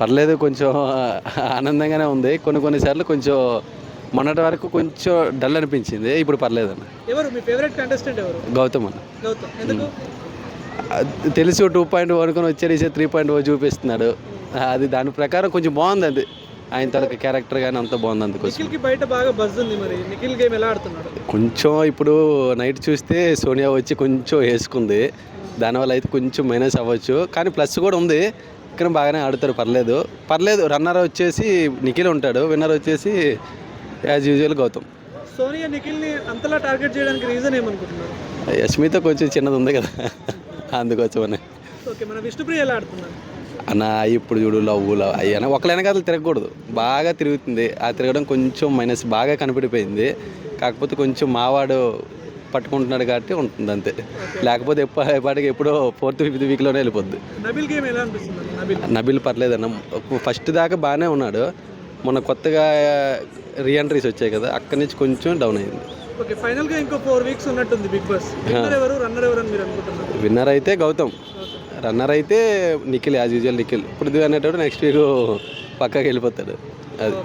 పర్లేదు కొంచెం ఆనందంగానే ఉంది. కొన్ని కొన్నిసార్లు కొంచెం మొన్నటి వరకు కొంచెం డల్ అనిపించింది ఇప్పుడు పర్లేదు అన్న ఎవరు? మీ ఫేవరెట్ కంటెస్టెంట్ ఎవరు? గౌతమ్ అన్న. గౌతమ్. ఎందుకు? అది తెలిసి టూ పాయింట్ అనుకుని వచ్చేసి త్రీ పాయింట్ చూపిస్తున్నాడు. అది దాని ప్రకారం కొంచెం బాగుంది అది. ఆయన తనకి క్యారెక్టర్ కానీ అంత బాగుంది అందుకోసం. బయట బాగా బజ్ ఉంది మరి. నిఖిల్ గేమ్ ఎలా ఆడుతున్నాడు? కొంచెం ఇప్పుడు నైట్ చూస్తే సోనియా వచ్చి కొంచెం వేసుకుంది. దానివల్ల అయితే కొంచెం మైనస్ అవ్వచ్చు. కానీ ప్లస్ కూడా ఉంది. కానీ బాగానే ఆడుతారు పర్లేదు. పర్లేదు రన్నర్ వచ్చేసి నిఖిల్ ఉంటాడు. విన్నర్ వచ్చేసి యాజ్ యూజువల్ గౌతమ్. సోనియా నిఖిల్ని అంతలా టార్గెట్ చేయడానికి రీజన్ ఏమనుకుంటున్నారు? యష్మితో కొంచెం చిన్నది ఉంది కదా. అందుకోసమని. ఓకే మన విష్ణుప్రియ ఎలా ఆడుతున్నారు? అన్న ఇప్పుడు చూడు లవ్ లవ్ అయ్యన ఒకళ్ళ వెనకాల తిరగకూడదు. బాగా తిరుగుతుంది. ఆ తిరగడం కొంచెం మైనస్ బాగా కనిపెడిపోయింది కాకపోతే కొంచెం మావాడు పట్టుకుంటున్నాడు కాబట్టి ఉంటుంది అంతే. లేకపోతే ఎప్పటికి ఎప్పుడో ఫోర్త్ ఫిఫ్త్ వీక్లోనే వెళ్ళిపోద్ది. నబిల్ పర్లేదన్న ఫస్ట్ దాకా బాగానే ఉన్నాడు. మొన్న కొత్తగా రీఎంట్రీస్ వచ్చాయి కదా అక్కడి నుంచి కొంచెం డౌన్ అయింది. ఓకే ఫైనల్గా ఇంకో ఫోర్ వీక్స్ ఉన్నట్టుంది బిగ్ బాస్. విన్నర్ ఎవరు రన్నర్ ఎవరు అని మీరు అనుకుంటున్నారు? విన్నర్ అయితే గౌతమ్. రన్నర్ అయితే నిఖిల్ యాజ్ యూజువల్ నిఖిల్. పృథ్వీ అనేటప్పుడు నెక్స్ట్ వీక్ పక్కకి వెళ్ళిపోతాడు. అది.